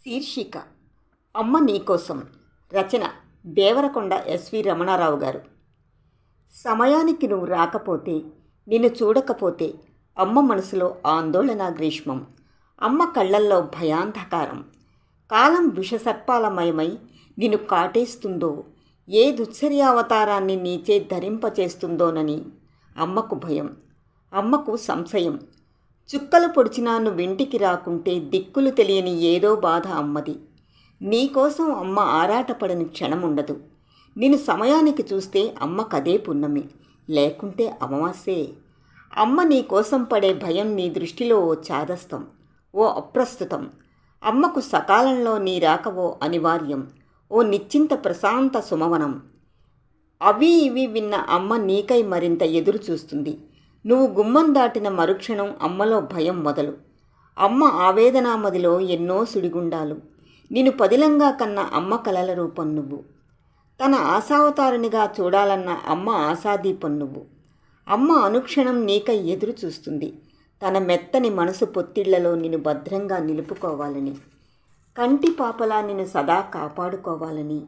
శీర్షిక. అమ్మ నీకోసం. రచన దేవరకొండ ఎస్వి రమణారావు గారు. సమయానికి నువ్వు రాకపోతే నిన్ను చూడకపోతే అమ్మ మనసులో ఆందోళన గ్రీష్మం. అమ్మ కళ్ళల్లో భయాంధకారం. కాలం విషసర్పాలమయమై నిన్ను కాటేస్తుందో ఏ దుశ్చర్యావతారాన్ని నీచే ధరింపచేస్తుందోనని అమ్మకు భయం. అమ్మకు సంశయం. చుక్కలు పొడిచినా నువ్వింటికి రాకుంటే దిక్కులు తెలియని ఏదో బాధ అమ్మది. నీకోసం అమ్మ ఆరాటపడని క్షణముండదు. నేను సమయానికి చూస్తే అమ్మ కదే పున్నమి. లేకుంటే అమావాసే అమ్మ నీ కోసం పడే భయం నీ దృష్టిలో ఓ చాదస్తం ఓ అప్రస్తుతం. అమ్మకు సకాలంలో నీ రాక ఓ అనివార్యం ఓ నిశ్చింత ప్రశాంత సుమవనం. అవి ఇవి విన్న అమ్మ నీకై మరింత ఎదురు చూస్తుంది నువ్వు గుమ్మం దాటిన మరుక్షణం అమ్మలో భయం మొదలు. అమ్మ ఆవేదనామదిలో ఎన్నో సుడిగుండాలు. నేను పదిలంగా కన్న అమ్మ కలల రూపం నువ్వు. తన ఆశావతారునిగా చూడాలన్న అమ్మ ఆశాదీపం నువ్వు. అమ్మ అనుక్షణం నీకై ఎదురు చూస్తుంది. తన మెత్తని మనసు పొత్తిళ్ళలో నిన్ను భద్రంగా నిలుపుకోవాలని. కంటి పాపలా నిన్ను సదా కాపాడుకోవాలని.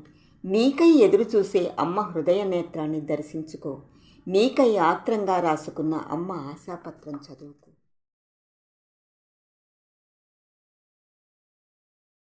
నీకై ఎదురు చూసే అమ్మ హృదయ నేత్రాన్ని దర్శించుకో. నీకై ఆత్రంగా రాసుకున్న అమ్మ ఆశాపత్రం చదువుకో.